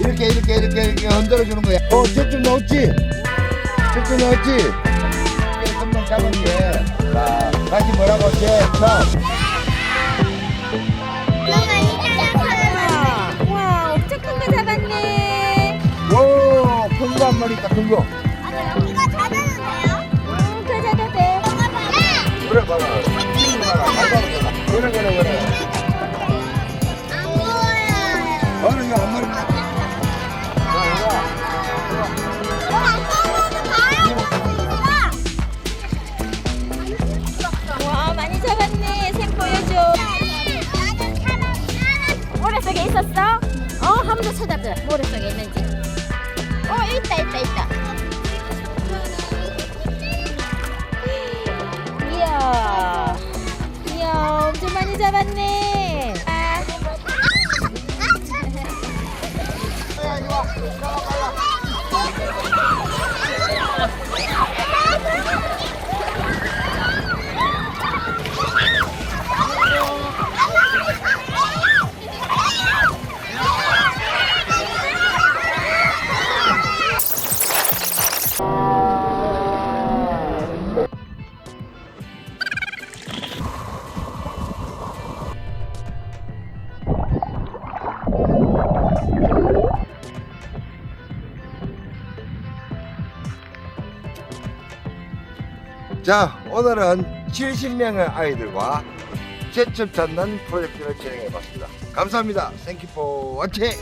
이렇게 이렇게 이렇게 이렇게 흔들어 주는 거야. 어, 저좀 넣었지? 저좀 넣었지? 금방 잡은 게. 자, 다시 뭐라고 제 참. 와, 엄청 큰 거 잡았네. 오, 큰거 한 마리 있다, 큰 거. 응, 더 잡아도 돼. 그래, 봐라. 번더 찾아보자. 모래 속에 있는지. 어, 있다, 있다, 있다. 이야, 이야, 엄청 많이 잡았네. 아, 자, 오늘은 70명의 아이들과 제첩 찾는 프로젝트를 진행해 봤습니다. 감사합니다. You for watching.